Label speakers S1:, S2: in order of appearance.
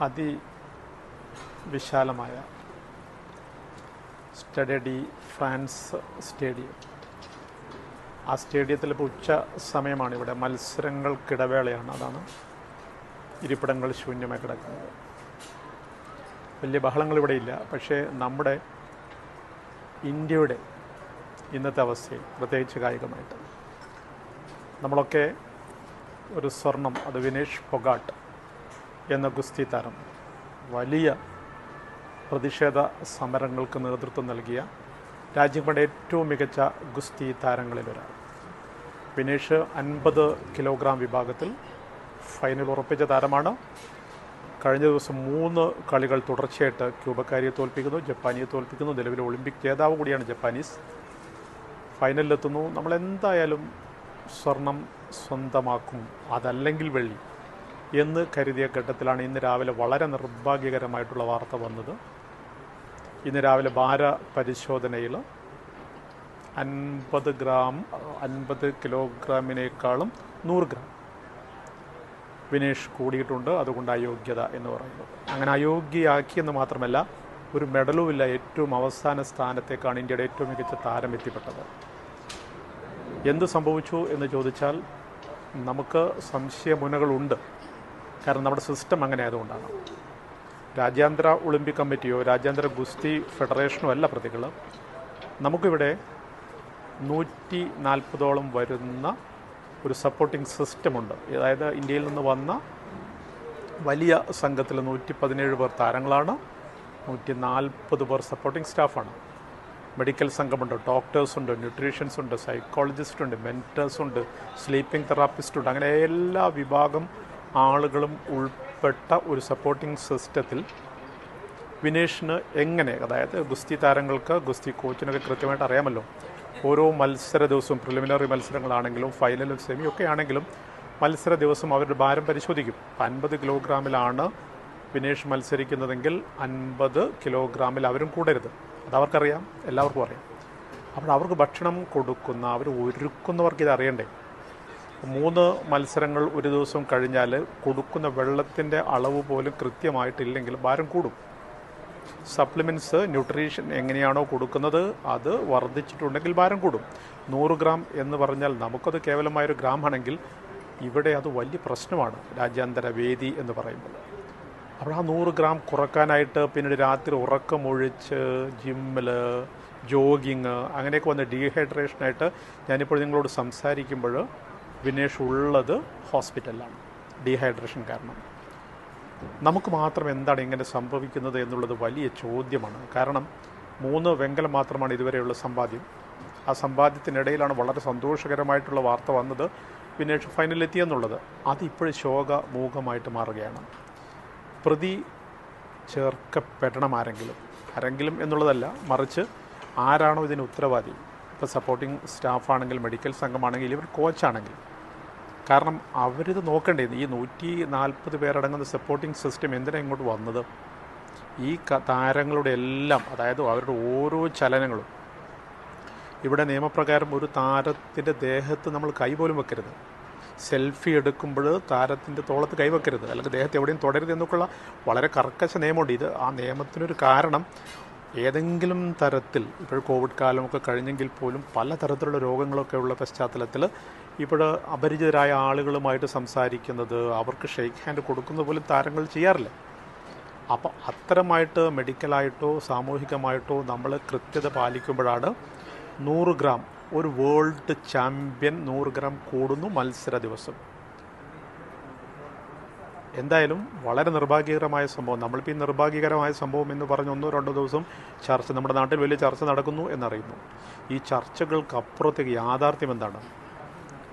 S1: അതിവിശാലമായ study France stadium. ആ സ്റ്റേഡിയത്തിൽ ഇപ്പോൾ ഉച്ച സമയമാണ് ഇവിടെ മത്സരങ്ങൾക്കിടവേളയാണ്. അതാണ് ഇരിപ്പിടങ്ങൾ ശൂന്യമായി കിടക്കുന്നത്. വലിയ ബഹളങ്ങൾ ഇവിടെ ഇല്ല. പക്ഷേ നമ്മുടെ ഇന്ത്യയുടെ ഇന്നത്തെ അവസ്ഥയിൽ പ്രത്യേകിച്ച് കായികമായിട്ട് നമ്മളൊക്കെ ഒരു സ്വർണം അത് വിനേഷ് ഫൊഗാട്ട് എന്ന ഗുസ്തി താരം. വലിയ പ്രതിഷേധ സമരങ്ങൾക്ക് നേതൃത്വം നൽകിയ രാജ്യങ്ങളുടെ ഏറ്റവും മികച്ച ഗുസ്തി താരങ്ങളിൽ ഒരാൾ. വിനേഷ് അൻപത് കിലോഗ്രാം വിഭാഗത്തിൽ ഫൈനൽ ഉറപ്പിച്ച താരമാണ്. കഴിഞ്ഞ ദിവസം മൂന്ന് കളികൾ തുടർച്ചയായിട്ട് ക്യൂബക്കാരിയെ തോൽപ്പിക്കുന്നു ജപ്പാനിയെ തോൽപ്പിക്കുന്നു. നിലവിലെ ഒളിമ്പിക് ജേതാവ് കൂടിയാണ് ജപ്പാനീസ്. ഫൈനലിലെത്തുന്നു നമ്മൾ എന്തായാലും സ്വർണം സ്വന്തമാക്കും. അതല്ലെങ്കിൽ വെള്ളി. എന്ന് കരുതിയ ഘട്ടത്തിലാണ് ഇന്ന് രാവിലെ വളരെ നിർഭാഗ്യകരമായിട്ടുള്ള വാർത്ത വന്നത്. ഇന്ന് രാവിലെ ഭാര പരിശോധനയിൽ അൻപത് ഗ്രാം അൻപത് കിലോഗ്രാമിനേക്കാളും നൂറ് ഗ്രാം വിനേഷ് കൂടിയിട്ടുണ്ട്. അതുകൊണ്ട് അയോഗ്യത എന്ന് പറയുന്നത്. അങ്ങനെ അയോഗ്യയാക്കിയെന്ന് മാത്രമല്ല ഒരു മെഡലുമില്ല ഏറ്റവും അവസാന സ്ഥാനത്തേക്കാണ് ഇന്ത്യയുടെ ഏറ്റവും മികച്ച താരം എത്തിപ്പെട്ടത്. എന്ത് സംഭവിച്ചു എന്ന് ചോദിച്ചാൽ നമുക്ക് സംശയമുനകളുണ്ട്. കാരണം നമ്മുടെ സിസ്റ്റം അങ്ങനെ ആയതുകൊണ്ടാണ്. രാജ്യാന്തര ഒളിമ്പിക് കമ്മിറ്റിയോ രാജ്യാന്തര ഗുസ്തി ഫെഡറേഷനോ അല്ല പ്രതികൾ. നമുക്കിവിടെ നൂറ്റി നാൽപ്പതോളം വരുന്ന ഒരു സപ്പോർട്ടിംഗ് സിസ്റ്റമുണ്ട് അതായത് ഇന്ത്യയിൽ നിന്ന് വന്ന വലിയ സംഘത്തിൽ നൂറ്റി പതിനേഴ് പേർ താരങ്ങളാണ്. നൂറ്റി നാൽപ്പത് പേർ സപ്പോർട്ടിംഗ് സ്റ്റാഫാണ് മെഡിക്കൽ സംഘമുണ്ട് ഡോക്ടേഴ്സ് ഉണ്ട് ന്യൂട്രീഷ്യൻസ് ഉണ്ട് സൈക്കോളജിസ്റ്റ് ഉണ്ട് ഉണ്ട് സ്ലീപ്പിംഗ് തെറാപ്പിസ്റ്റ് ഉണ്ട്. അങ്ങനെ എല്ലാ വിഭാഗം ആളുകളും ഉൾപ്പെട്ട ഒരു സപ്പോർട്ടിംഗ് സിസ്റ്റത്തിൽ വിനേഷിന് എങ്ങനെ അതായത് ഗുസ്തി താരങ്ങൾക്ക് ഗുസ്തി കോച്ചിനൊക്കെ കൃത്യമായിട്ട് അറിയാമല്ലോ. ഓരോ മത്സര ദിവസവും പ്രിലിമിനറി മത്സരങ്ങളാണെങ്കിലും ഫൈനലും സെമി ഒക്കെ ആണെങ്കിലും മത്സര ദിവസം അവരുടെ ഭാരം പരിശോധിക്കും. അൻപത് കിലോഗ്രാമിലാണ് വിനേഷ് മത്സരിക്കുന്നതെങ്കിൽ അൻപത് കിലോഗ്രാമിൽ അവരും കൂടരുത്. അത് അവർക്കറിയാം എല്ലാവർക്കും അറിയാം. അപ്പോൾ അവർക്ക് ഭക്ഷണം കൊടുക്കുന്ന അവർ ഒരുക്കുന്നവർക്ക് ഇത് അറിയണ്ടേ? മൂന്ന് മത്സരങ്ങൾ ഒരു ദിവസം കഴിഞ്ഞാൽ കൊടുക്കുന്ന വെള്ളത്തിന്റെ അളവ് പോലും കൃത്യമായിട്ടില്ലെങ്കിൽ ഭാരം കൂടും. സപ്ലിമെന്റ്സ് ന്യൂട്രീഷൻ എങ്ങനെയാണോ കൊടുക്കുന്നത് അത് വർദ്ധിച്ചിട്ടുണ്ടെങ്കിൽ ഭാരം കൂടും. നൂറ് ഗ്രാം എന്ന് പറഞ്ഞാൽ നമുക്കത് കേവലമായൊരു ഗ്രാം ആണെങ്കിൽ ഇവിടെ അത് വലിയ പ്രശ്നമാണ്. രാജ്യാന്തര വേദി എന്ന് പറയുമ്പോൾ. അപ്പോൾ ആ നൂറ് ഗ്രാം കുറക്കാനായിട്ട് പിന്നീട് രാത്രി ഉറക്കമൊഴിച്ച് ജിമ്മിൽ ജോഗിങ് അങ്ങനെയൊക്കെ വന്ന് ഡീഹൈഡ്രേഷനായിട്ട് ഞാനിപ്പോൾ നിങ്ങളോട് സംസാരിക്കുമ്പോൾ വിനേഷ് ഉള്ളത് ഹോസ്പിറ്റലിലാണ്. ഡീഹൈഡ്രേഷൻ കാരണം. നമുക്ക് മാത്രം എന്താണ് ഇങ്ങനെ സംഭവിക്കുന്നത് എന്നുള്ളത് വലിയ ചോദ്യമാണ്. കാരണം മൂന്ന് വെങ്കലം മാത്രമാണ് ഇതുവരെയുള്ള സമ്പാദ്യം. ആ സമ്പാദ്യത്തിനിടയിലാണ് വളരെ സന്തോഷകരമായിട്ടുള്ള വാർത്ത വന്നത് വിനേഷ് ഫൈനലിലെത്തിയെന്നുള്ളത് അതിപ്പോഴും ശോകമൂഖമായിട്ട് മാറുകയാണ്. പ്രതി ചേർക്കപ്പെടണം ആരെങ്കിലും. ആരെങ്കിലും എന്നുള്ളതല്ല മറിച്ച് ആരാണോ ഇതിന് ഉത്തരവാദി? ഇപ്പോൾ സപ്പോർട്ടിംഗ് സ്റ്റാഫാണെങ്കിൽ മെഡിക്കൽ സംഘമാണെങ്കിൽ ഇവർ കോച്ചാണെങ്കിൽ കാരണം അവരിത് നോക്കണ്ടേ ഈ നൂറ്റി നാൽപ്പത് പേരടങ്ങുന്ന സപ്പോർട്ടിംഗ് സിസ്റ്റം എന്തിനാണ് ഇങ്ങോട്ട് വന്നത്? ഈ താരങ്ങളുടെ എല്ലാം അതായത് അവരുടെ ഓരോ ചലനങ്ങളും ഇവിടെ നിയമപ്രകാരം ഒരു താരത്തിന്റെ ദേഹത്ത് നമ്മൾ കൈ പോലും വെക്കരുത്. സെൽഫി എടുക്കുമ്പോൾ താരത്തിന്റെ തോളത്ത് കൈവെക്കരുത് അല്ലെങ്കിൽ ദേഹത്ത് എവിടെയും തുടരുത് എന്നൊക്കെയുള്ള വളരെ കർക്കശ നിയമമുണ്ട്. ഇത് ആ നിയമത്തിനൊരു കാരണം. ഏതെങ്കിലും തരത്തിൽ ഇപ്പോൾ കോവിഡ് കാലമൊക്കെ കഴിഞ്ഞെങ്കിൽ പോലും പല തരത്തിലുള്ള രോഗങ്ങളൊക്കെ ഉള്ള പശ്ചാത്തലത്തിൽ ഇപ്പോൾ അപരിചിതരായ ആളുകളുമായിട്ട് സംസാരിക്കുന്നത് അവർക്ക് ഷെയ്ക്ക് ഹാൻഡ് കൊടുക്കുന്ന പോലും താരങ്ങൾ ചെയ്യാറില്ല. അപ്പോൾ അത്തരമായിട്ട് മെഡിക്കലായിട്ടോ സാമൂഹികമായിട്ടോ നമ്മൾ കൃത്യത പാലിക്കുമ്പോഴാണ് നൂറ് ഗ്രാം ഒരു വേൾഡ് ചാമ്പ്യൻ നൂറ് ഗ്രാം കൂടുന്നു മത്സര ദിവസം. എന്തായാലും വളരെ നിർഭാഗ്യകരമായ സംഭവം. നമ്മളിപ്പോൾ ഈ നിർഭാഗ്യകരമായ സംഭവം എന്ന് പറഞ്ഞ് ഒന്നോ രണ്ടോ ദിവസം ചർച്ച നമ്മുടെ നാട്ടിൽ വലിയ ചർച്ച നടക്കുന്നു എന്നറിയുന്നു. ഈ ചർച്ചകൾക്ക് അപ്പുറത്തേക്ക് യാഥാർത്ഥ്യം എന്താണ്?